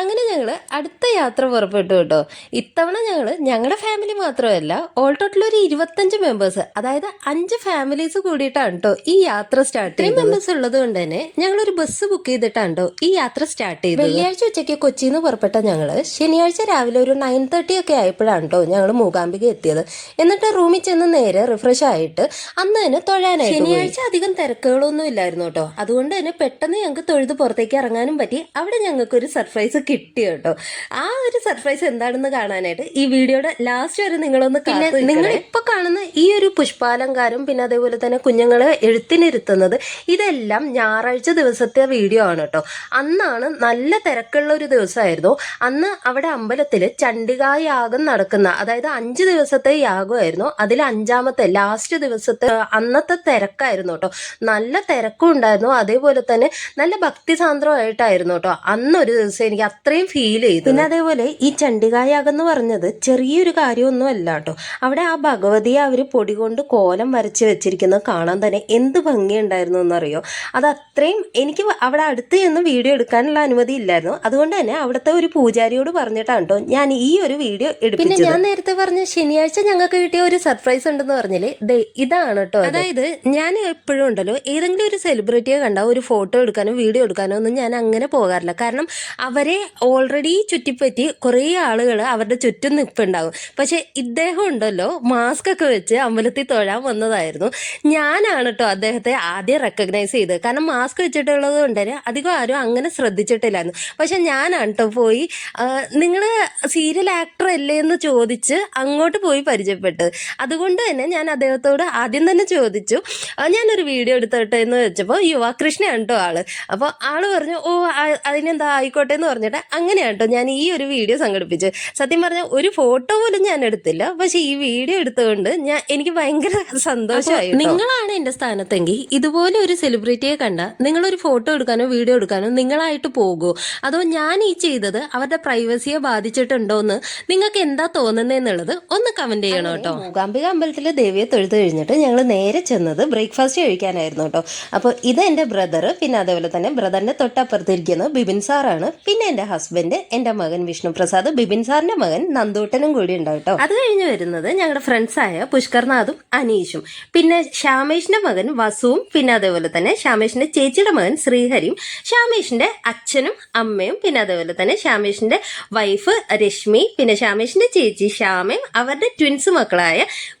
അങ്ങനെ ഞങ്ങൾ അടുത്ത യാത്ര പുറപ്പെട്ടു കേട്ടോ. ഇത്തവണ ഞങ്ങൾ ഞങ്ങളുടെ ഫാമിലി മാത്രമല്ല ഓൾ ടോട്ടൽ ഒരു ഇരുപത്തഞ്ച് മെമ്പേഴ്സ് അതായത് അഞ്ച് ഫാമിലീസ് കൂടിയിട്ടാണ് കേട്ടോ ഈ യാത്ര സ്റ്റാർട്ട് ചെയ്തത്. മെമ്പേഴ്സ് ഉള്ളത് കൊണ്ട് തന്നെ ഞങ്ങൾ ഒരു ബസ് ബുക്ക് ചെയ്തിട്ടാണ് കേട്ടോ ഈ യാത്ര സ്റ്റാർട്ട് ചെയ്തത്. വെള്ളിയാഴ്ച ഉച്ചയ്ക്ക് കൊച്ചിയിൽ നിന്ന് പുറപ്പെട്ട ഞങ്ങൾ ശനിയാഴ്ച രാവിലെ ഒരു നയൻ തേർട്ടി ഒക്കെ ആയപ്പോഴാണ് കേട്ടോ ഞങ്ങൾ മൂകാംബിക എത്തിയത്. എന്നിട്ട് റൂമിൽ ചെന്ന് നേരെ റിഫ്രഷ് ആയിട്ട് അന്ന് തന്നെ തൊഴാനായി ശനിയാഴ്ച അധികം തിരക്കുകളൊന്നും ഇല്ലായിരുന്നു കേട്ടോ. അതുകൊണ്ട് തന്നെ പെട്ടെന്ന് ഞങ്ങൾക്ക് തൊഴുത് പുറത്തേക്ക് ഇറങ്ങാനും പറ്റി. അവിടെ ഞങ്ങൾക്ക് ഒരു സർപ്രൈസ് കിട്ടി കേട്ടോ ആ ഒരു സർപ്രൈസ് എന്താണെന്ന് കാണാനായിട്ട് ഈ വീഡിയോയുടെ ലാസ്റ്റ് വരെ നിങ്ങളൊന്ന് പിന്നെ നിങ്ങൾ ഇപ്പൊ കാണുന്ന ഈ ഒരു പുഷ്പാലങ്കാരം പിന്നെ അതേപോലെ തന്നെ കുഞ്ഞുങ്ങളെ എഴുത്തിനിരുത്തുന്നത് ഇതെല്ലാം ഞായറാഴ്ച ദിവസത്തെ വീഡിയോ ആണ് കേട്ടോ. അന്നാണ് നല്ല തിരക്കുള്ള ഒരു ദിവസമായിരുന്നു. അന്ന് അവിടെ അമ്പലത്തിൽ ചണ്ഡികാ യാഗം നടക്കുന്ന അതായത് അഞ്ച് ദിവസത്തെ യാഗമായിരുന്നു. അതിൽ അഞ്ചാമത്തെ ലാസ്റ്റ് ദിവസത്തെ അന്നത്തെ തിരക്കായിരുന്നു കേട്ടോ. നല്ല തിരക്കും ഉണ്ടായിരുന്നു. അതേപോലെ തന്നെ നല്ല ഭക്തിസാന്ദ്രമായിട്ടായിരുന്നു കേട്ടോ. അന്നൊരു ദിവസം എനിക്ക് അത്രയും ഫീൽ ചെയ്തു പിന്നെ അതേപോലെ ഈ ചണ്ഡികായാഗം എന്ന് പറഞ്ഞത് ചെറിയൊരു കാര്യമൊന്നും അല്ല കേട്ടോ അവിടെ ആ ഭഗവതിയെ അവർ പൊടി കൊണ്ട് കോലം വരച്ച് വെച്ചിരിക്കുന്നത് കാണാൻ തന്നെ എന്ത് ഭംഗിയുണ്ടായിരുന്നു എന്നറിയോ? അത് അത്രയും എനിക്ക് അവിടെ അടുത്ത് ചെന്ന് വീഡിയോ എടുക്കാനുള്ള അനുമതി ഇല്ലായിരുന്നു. അതുകൊണ്ട് തന്നെ അവിടുത്തെ ഒരു പൂജാരിയോട് പറഞ്ഞിട്ടാണ് കേട്ടോ ഞാൻ ഈ ഒരു വീഡിയോ എടുപ്പിച്ചത്. പിന്നെ ഞാൻ നേരത്തെ പറഞ്ഞ ശനിയാഴ്ച ഞങ്ങൾക്ക് കിട്ടിയ ഒരു സർപ്രൈസ് ഉണ്ടെന്ന് പറഞ്ഞില്ലേ? ഇതാണ് കേട്ടോ അതായത് ഞാൻ എപ്പോഴും ഉണ്ടല്ലോ ഏതെങ്കിലും ഒരു സെലിബ്രിറ്റിയെ കണ്ടാൽ ഒരു ഫോട്ടോ എടുക്കാനോ വീഡിയോ എടുക്കാനോ ഒന്നും ഞാൻ അങ്ങനെ പോകാറില്ല. കാരണം അവരെ ഓൾറെഡി ചുറ്റിപ്പറ്റി കുറേ ആളുകൾ അവരുടെ ചുറ്റും നിൽപ്പുണ്ടാകും പക്ഷെ ഇദ്ദേഹം ഉണ്ടല്ലോ മാസ്ക് ഒക്കെ വെച്ച് അമ്പലത്തിൽ തൊഴാൻ വന്നതായിരുന്നു. ഞാനാണ് കേട്ടോ അദ്ദേഹത്തെ ആദ്യം റെക്കഗ്നൈസ് ചെയ്തത്. കാരണം മാസ്ക് വെച്ചിട്ടുള്ളത് കൊണ്ട് തന്നെ അധികം ആരും അങ്ങനെ ശ്രദ്ധിച്ചിട്ടില്ലായിരുന്നു. പക്ഷെ ഞാനാണ് കേട്ടോ പോയി നിങ്ങൾ സീരിയൽ ആക്ടർ അല്ലേ എന്ന് ചോദിച്ച് അങ്ങോട്ട് പോയി പരിചയപ്പെട്ടത്. അതുകൊണ്ട് തന്നെ ഞാൻ അദ്ദേഹത്തോട് ആദ്യം തന്നെ ചോദിച്ചു ഞാനൊരു വീഡിയോ എടുത്തോട്ടെ എന്ന് വെച്ചപ്പോൾ യുവാകൃഷ്ണയാണ് കേട്ടോ ആൾ. അപ്പോൾ ആൾ പറഞ്ഞു ഓ അതിനെന്താ ആയിക്കോട്ടെ എന്ന് പറഞ്ഞിട്ട് അങ്ങനെയാണ് കേട്ടോ ഞാൻ ഈ ഒരു വീഡിയോ സംഘടിപ്പിച്ചത്. സത്യം പറഞ്ഞാൽ ഒരു ഫോട്ടോ പോലും ഞാൻ എടുത്തില്ല. പക്ഷെ ഈ വീഡിയോ എടുത്തുകൊണ്ട് ഞാൻ എനിക്ക് ഭയങ്കര സന്തോഷമായി നിങ്ങളാണ് എന്റെ സ്ഥാനത്തെങ്കിൽ ഇതുപോലെ ഒരു സെലിബ്രിറ്റിയെ കണ്ട ഒരു ഫോട്ടോ എടുക്കാനോ വീഡിയോ എടുക്കാനോ നിങ്ങളായിട്ട് പോകുമോ അതോ ഞാൻ ഈ ചെയ്തത് അവരുടെ പ്രൈവസിയെ ബാധിച്ചിട്ടുണ്ടോ എന്ന് നിങ്ങൾക്ക് എന്താ തോന്നുന്നതെന്നുള്ളത് ഒന്ന് കമന്റ് ചെയ്യണം കേട്ടോ. മൂകാംബിക അമ്പലത്തിലെ ദേവിയെ തൊഴുത് കഴിഞ്ഞിട്ട് ഞങ്ങൾ നേരെ ചെന്നത് ബ്രേക്ക്ഫാസ്റ്റ് കഴിക്കാനായിരുന്നു കേട്ടോ. അപ്പോൾ ഇത് എന്റെ ബ്രദർ പിന്നെ അതേപോലെ തന്നെ ബ്രദറിന്റെ തൊട്ടപ്പുറത്തിരിക്കുന്നത് ബിബിൻ സാറാണ് പിന്നെ എന്റെ ഹസ്ബൻഡ് എന്റെ മകൻ വിഷ്ണുപ്രസാദ് ബിബിൻ സാറിന്റെ മകൻ നന്ദൂട്ടനും കൂടി ഉണ്ടാവും കേട്ടോ അത് കഴിഞ്ഞ് വരുന്നത് ഞങ്ങളുടെ ഫ്രണ്ട്സായ പുഷ്കർനാഥും അനീഷും. പിന്നെ ശ്യാമേഷിന്റെ മകൻ വസുവും പിന്നെ അതേപോലെ തന്നെ ശ്യാമേഷിന്റെ ചേച്ചിയുടെ മകൻ ശ്രീഹരിയും ശ്യാമേഷിന്റെ അച്ഛനും അമ്മയും പിന്നെ അതേപോലെ തന്നെ ശ്യാമേഷിന്റെ വൈഫ് രശ്മി പിന്നെ ശ്യാമേഷിന്റെ ചേച്ചി ശ്യാമയും അവരുടെ ട്വിൻസ് മക്കളായ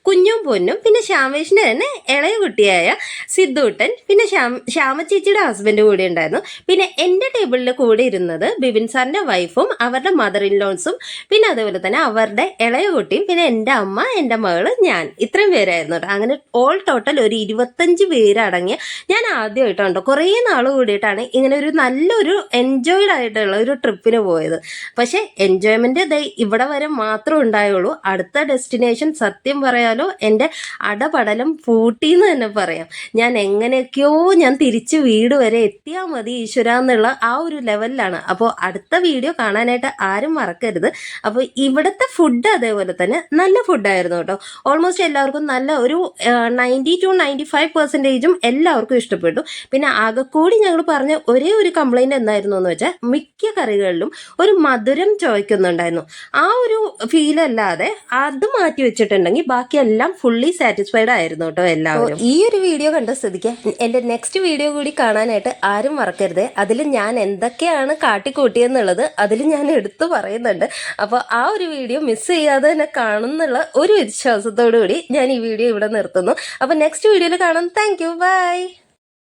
കുഞ്ഞും പൊന്നും പിന്നെ ശ്യാമേഷിന്റെ തന്നെ ഇളയ കുട്ടിയായ സിദ്ധൂട്ടൻ പിന്നെ ശ്യാമ ശ്യാമ ചേച്ചിയുടെ ഹസ്ബൻഡ് കൂടി ഉണ്ടായിരുന്നു. പിന്നെ എന്റെ ടേബിളിൽ കൂടെ ഇരുന്നത് ബിബിൻ സാറിന്റെ വൈഫും അവരുടെ മദർ ഇൻ ലോൺസും പിന്നെ അതുപോലെ തന്നെ അവരുടെ ഇളയ കുട്ടിയും പിന്നെ എന്റെ അമ്മ എന്റെ മകൾ ഞാൻ. ഇത്രയും പേരായിരുന്നു അങ്ങനെ ഓൾ ടോട്ടൽ ഒരു ഇരുപത്തഞ്ച് പേരടങ്ങിയ ഞാൻ ആദ്യമായിട്ടാണ് കുറെ നാൾ കൂടിയിട്ടാണ് ഇങ്ങനെ ഒരു നല്ലൊരു എൻജോയ്ഡ് ആയിട്ടുള്ള ഒരു ട്രിപ്പിന് പോയത്. പക്ഷെ എൻജോയ്മെന്റ് ദേ ഇവിടെ വരെ മാത്രമേ ഉണ്ടായുള്ളൂ. അടുത്ത ഡെസ്റ്റിനേഷൻ സത്യം പറയാലോ എന്റെ അടപടലം പൂട്ടിന്ന് തന്നെ പറയാം. ഞാൻ എങ്ങനെയൊക്കെയോ ഞാൻ തിരിച്ച് വീട് വരെ എത്തിയാൽ മതി ഈശ്വര എന്നുള്ള ആ ഒരു ലെവലിലാണ് അപ്പോൾ അടുത്ത വീഡിയോ കാണാനായിട്ട് ആരും മറക്കരുത്. അപ്പോൾ ഇവിടുത്തെ ഫുഡ് അതേപോലെ തന്നെ നല്ല ഫുഡായിരുന്നു കേട്ടോ. ഓൾമോസ്റ്റ് എല്ലാവർക്കും നല്ല ഒരു നയന്റി ടു നയന്റി ഫൈവ് പെർസെന്റേജും എല്ലാവർക്കും ഇഷ്ടപ്പെട്ടു. പിന്നെ ആകെക്കൂടി ഞങ്ങൾ പറഞ്ഞ ഒരേ ഒരു കംപ്ലൈന്റ് എന്തായിരുന്നു എന്ന് വെച്ചാൽ മിക്ക കറികളിലും ഒരു മധുരം ചോദിക്കുന്നുണ്ടായിരുന്നു ആ ഒരു ഫീൽ അല്ലാതെ അത് മാറ്റി വെച്ചിട്ടുണ്ടെങ്കിൽ ബാക്കിയെല്ലാം ഫുള്ളി സാറ്റിസ്ഫൈഡ് ആയിരുന്നു കേട്ടോ എല്ലാവരും. ഈ ഒരു വീഡിയോ കണ്ട സ്ഥിതിക്ക് എന്റെ നെക്സ്റ്റ് വീഡിയോ കൂടി കാണാനായിട്ട് ആരും മറക്കരുത്. അതിൽ ഞാൻ എന്തൊക്കെയാണ് കാട്ടിക്കൂട്ടിയെന്നുള്ളത് അതിൽ ഞാൻ എടുത്തു പറയുന്നുണ്ട്. അപ്പോൾ ആ ഒരു വീഡിയോ മിസ് ചെയ്യാതെ തന്നെ കാണുന്നുള്ള ഒരു വിശ്വാസത്തോടു കൂടി ഞാൻ ഈ വീഡിയോ ഇവിടെ നിർത്തുന്നു. അപ്പോൾ നെക്സ്റ്റ് വീഡിയോയിൽ കാണാം. Thank you by